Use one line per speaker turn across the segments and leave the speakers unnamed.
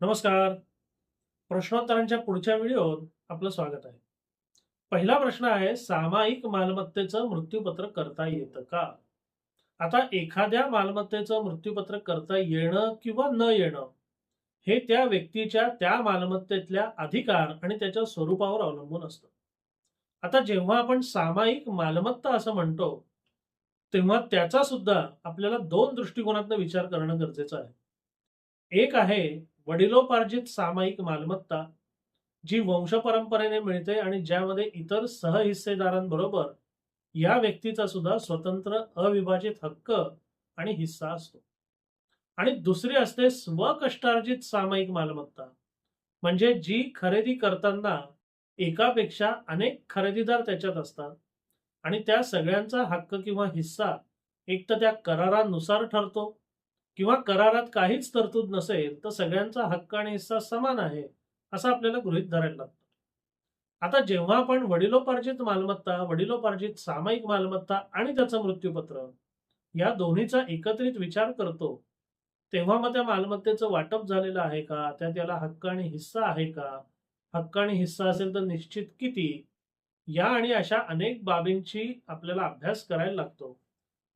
नमस्कार. प्रश्नोत्तरांच्या पुढच्या व्हिडिओत आपलं स्वागत आहे. पहिला प्रश्न आहे सामायिक मालमत्तेचं मृत्यूपत्र करता येतं का? आता एखाद्या मालमत्तेचं मृत्यूपत्र करता येणं किंवा न येणं हे त्या व्यक्तीच्या त्या मालमत्तेतल्या अधिकार आणि त्याच्या स्वरूपावर अवलंबून असतं. आता जेव्हा आपण सामायिक मालमत्ता असं म्हणतो तेव्हा त्याचा सुद्धा आपल्याला दोन दृष्टिकोनातून विचार करणं गरजेचं आहे. एक आहे वडिलोपार्जित सामायिक मालमत्ता जी वंशपरंपरेने मिळते आणि ज्यामध्ये इतर सहहिस्सेदारांबरोबर या व्यक्तीचा सुद्धा स्वतंत्र अविभाजित हक्क आणि हिस्सा असतो. आणि दुसरी असते स्वकष्टार्जित सामायिक मालमत्ता म्हणजे जी खरेदी करताना एकापेक्षा अनेक खरेदीदार त्याच्यात असतात आणि त्या सगळ्यांचा हक्क किंवा हिस्सा एक तर त्या करारानुसार ठरतो किंवा करारात काहीच तरतूद नसेल तर सगळ्यांचा हक्क आणि हिस्सा समान आहे असं आपल्याला गृहीत धरायला लागतं. आता जेव्हा आपण वडिलोपार्जित मालमत्ता वडिलोपार्जित सामायिक मालमत्ता आणि त्याचं मृत्यूपत्र या दोन्हीचा एकत्रित विचार करतो तेव्हा मग त्या मालमत्तेचं वाटप झालेलं आहे का? त्या त्याला हक्क आणि हिस्सा आहे का? हक्क आणि हिस्सा असेल तर निश्चित किती? या आणि अशा अनेक बाबींची आपल्याला अभ्यास करायला लागतो.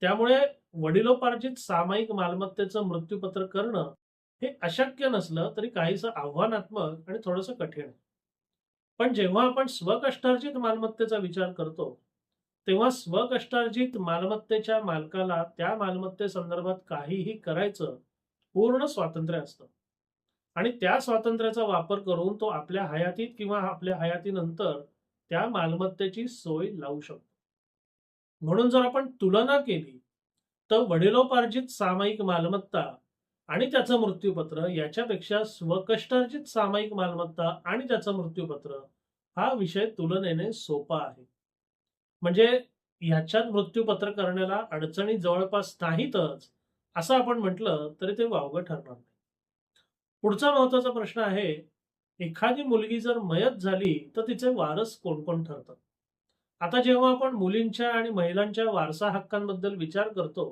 त्यामुळे वडिलोपार्जित सामायिक मालमत्तेचं मृत्यूपत्र करणं हे अशक्य नसलं तरी काहीसं आव्हानात्मक आणि थोडंसं कठीण. आहे पण जेव्हा आपण स्वकष्टार्जित मालमत्तेचा विचार करतो तेव्हा स्वकष्टार्जित मालमत्तेच्या मालकाला त्या मालमत्तेसंदर्भात काहीही करायचं पूर्ण स्वातंत्र्य असतं. आणि त्या स्वातंत्र्याचा वापर करून तो आपल्या हयातीत किंवा आपल्या हयातीनंतर त्या मालमत्तेची सोय लावू शकतो. म्हणून जर आपण तुलना केली तर वडिलोपार्जित सामायिक मालमत्ता आणि त्याचं मृत्यूपत्र याच्यापेक्षा स्वकष्टार्जित सामायिक मालमत्ता आणि त्याचं मृत्यूपत्र हा विषय तुलनेने सोपा आहे. म्हणजे ह्याच्यात मृत्यूपत्र करण्याला अडचणी जवळपास नाहीतच असं आपण म्हटलं तरी ते वावगं ठरणार नाही. पुढचा महत्त्वाचा प्रश्न आहे एखादी मुलगी जर मयत झाली तर तिचे वारस कोण कोण ठरतात आता जेव्हा आपण मुलींच्या आणि महिलांच्या वारसा हक्कांबद्दल विचार करतो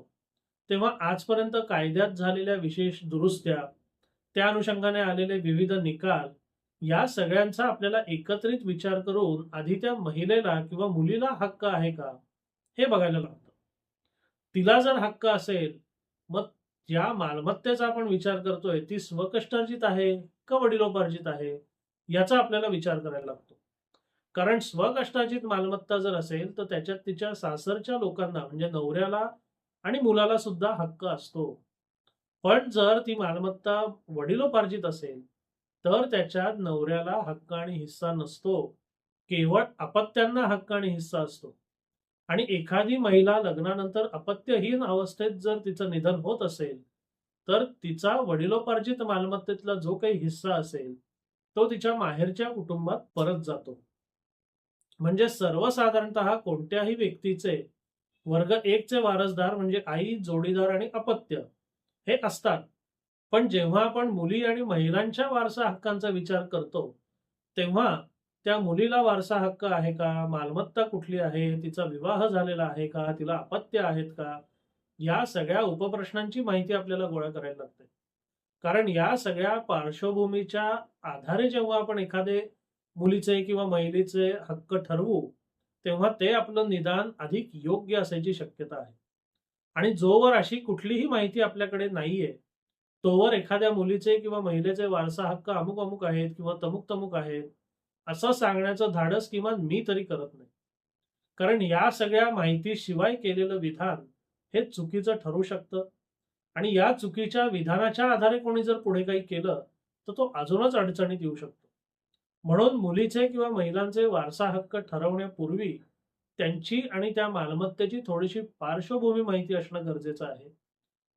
तेव्हा आजपर्यंत कायद्यात झालेल्या विशेष दुरुस्त्या त्या अनुषंगाने आलेले विविध निकाल या सगळ्यांचा आपल्याला एकत्रित विचार करून आधी त्या महिलेला किंवा मुलीला हक्क आहे का हे बघायला लागतं. तिला जर हक्क असेल मग ज्या मालमत्तेचा आपण विचार करतोय ती स्वकष्टार्जित आहे का वडिलोपार्जित आहे याचा आपल्याला विचार करायला लागतो. कारण स्वकष्टार्जित मालमत्ता जर असेल तर त्याच्यात तिच्या सासरच्या लोकांना म्हणजे नवऱ्याला आणि मुलाला सुद्धा हक्क असतो. पण जर ती मालमत्ता वडिलोपार्जित असेल तर त्याच्यात नवऱ्याला हक्क आणि हिस्सा नसतो. केवळ अपत्यांना हक्क आणि हिस्सा असतो. आणि एखादी महिला लग्नानंतर अपत्यहीन अवस्थेत जर तिचं निधन होत असेल तर तिचा वडिलोपार्जित मालमत्तेतला जो काही हिस्सा असेल तो तिच्या माहेरच्या कुटुंबात परत जातो. म्हणजे सर्वसाधारणतः कोणत्याही व्यक्तीचे वर्ग एकचे वारसदार म्हणजे आई जोडीदार आणि अपत्य. हे असतात. पण जेव्हा आपण मुली आणि महिलांच्या वारसा हक्कांचा विचार करतो तेव्हा त्या मुलीला वारसा हक्क आहे का? मालमत्ता कुठली आहे? तिचा विवाह झालेला आहे का? तिला अपत्य आहेत का? या सगळ्या उपप्रश्नांची माहिती आपल्याला गोळा करायला लागते. कारण या सगळ्या पार्श्वभूमीच्या आधारे जेव्हा आपण एखादे मुलीचे किंवा महिलेचे हक्क ठरवू तेव्हा ते आपलं निदान अधिक योग्य असायची शक्यता आहे. आणि जोवर अशी कुठलीही माहिती आपल्याकडे नाहीये तोवर एखाद्या मुलीचे किंवा महिलेचे वारसा हक्क अमुक अमुक आहेत किंवा तमुक तमुक आहेत असं सांगण्याचं धाडस किमान मी तरी करत नाही. कारण या सगळ्या माहितीशिवाय केलेलं विधान हे चुकीचं ठरू शकतं. आणि या चुकीच्या विधानाच्या आधारे कोणी जर पुढे काही केलं तर तो अजूनच अडचणीत येऊ शकतो. म्हणून मुलीचे किंवा महिलांचे वारसा हक्क ठरवण्यापूर्वी त्यांची आणि त्या मालमत्तेची थोडीशी पार्श्वभूमी माहिती असणं गरजेचं आहे.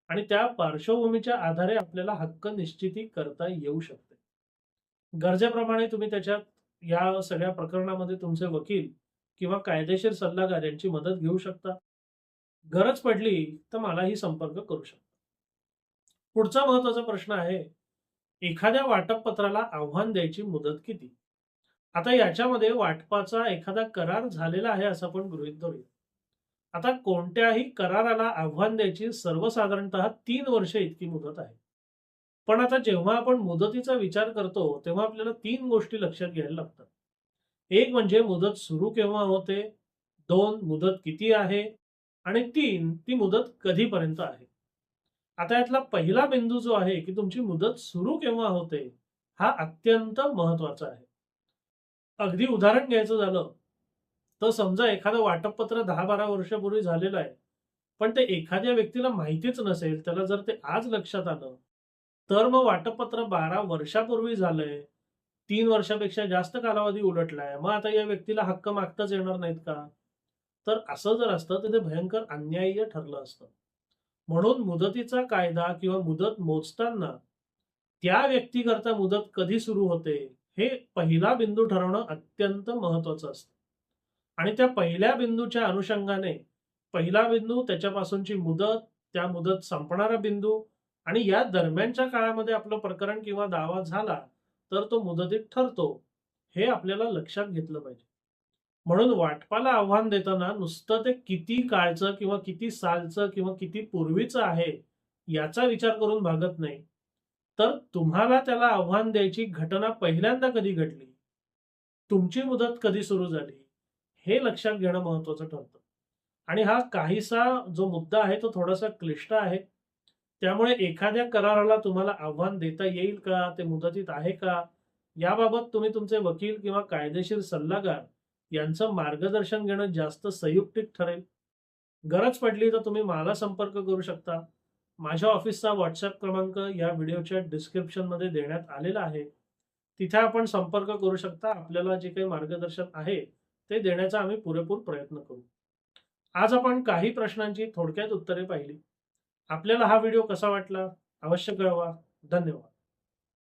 आणि त्या पार्श्वभूमीच्या आधारे आपल्याला हक्क निश्चिती करता येऊ शकते. गरजेप्रमाणे तुम्ही त्याच्यात या सगळ्या प्रकरणामध्ये तुमचे वकील किंवा कायदेशीर सल्लागार यांची मदत घेऊ शकता. गरज पडली तर मलाही संपर्क करू शकता. पुढचा महत्त्वाचा प्रश्न आहे एखाद्या वाटप पत्राला आव्हान द्यायची मुदत किती? आता याच्यामध्ये वाटपाचा एखादा करार झालेला आहे असं आपण गृहित धरूया. आता कोणत्याही कराराला आव्हान द्यायची सर्वसाधारणतः तीन वर्ष इतकी मुदत आहे. पण आता जेव्हा आपण मुदतीचा विचार करतो तेव्हा आपल्याला तीन गोष्टी लक्षात घ्यायला लागतात. एक म्हणजे मुदत सुरू केव्हा होते? दोन मुदत किती आहे? आणि तीन ती मुदत कधीपर्यंत आहे? आता यातला पहिला बिंदू जो आहे की तुमची मुदत सुरू केव्हा होते हा अत्यंत महत्त्वाचा आहे. अगदी उदाहरण घ्यायचं झालं तर समजा एखादं वाटपपत्र दहा बारा वर्षापूर्वी झालेलं आहे पण ते एखाद्या व्यक्तीला माहितीच नसेल त्याला जर ते आज लक्षात आलं तर मग वाटपपत्र बारा वर्षापूर्वी झालंय तीन वर्षापेक्षा जास्त कालावधी उलटलाय मग आता या व्यक्तीला हक्क मागताच येणार नाहीत का? तर असं जर असतं तर ते भयंकर अन्याय्य ठरलं असतं. म्हणून मुदतीचा कायदा किंवा मुदत मोजताना त्या व्यक्तीकरता मुदत कधी सुरू होते? हे पहिला बिंदू ठरवणं अत्यंत महत्वाचं असतं. आणि त्या पहिल्या बिंदूच्या अनुषंगाने पहिला बिंदू त्याच्यापासूनची मुदत त्या मुदत संपणारा बिंदू आणि या दरम्यानच्या काळामध्ये आपलं प्रकरण किंवा दावा झाला तर तो मुदतीत ठरतो हे आपल्याला लक्षात घेतलं पाहिजे. म्हणून वाटपाला आव्हान देताना नुसतं ते किती काळचं किंवा किती सालचं किंवा किती पूर्वीचं आहे याचा विचार करून भागत नाही. तर तुम्हाला त्याला आव्हान द्यायची घटना पहिल्यांदा कधी घडली? तुमची मुदत कधी सुरू झाली? हे लक्षात घेणं महत्वाचं ठरतं. आणि हा काहीसा जो मुद्दा आहे तो थोडासा क्लिष्ट आहे. त्यामुळे एखाद्या कराराला तुम्हाला आव्हान देता येईल का? ते मुदतीत आहे का? याबाबत तुम्ही तुमचे वकील किंवा कायदेशीर सल्लागार यांचं मार्गदर्शन घेणं जास्त संयुक्तिक ठरेल. गरज पडली तर तुम्ही मला संपर्क करू शकता. माझ्या ऑफिसचा व्हॉट्सअप क्रमांक या व्हिडिओच्या डिस्क्रिप्शनमध्ये देण्यात आलेला आहे. तिथे आपण संपर्क करू शकता. आपल्याला जे काही मार्गदर्शन आहे ते देण्याचा आम्ही पुरेपूर प्रयत्न करू. आज आपण काही प्रश्नांची थोडक्यात उत्तरे पाहिली. आपल्याला हा व्हिडिओ कसा वाटला? अवश्य कळवा. धन्यवाद.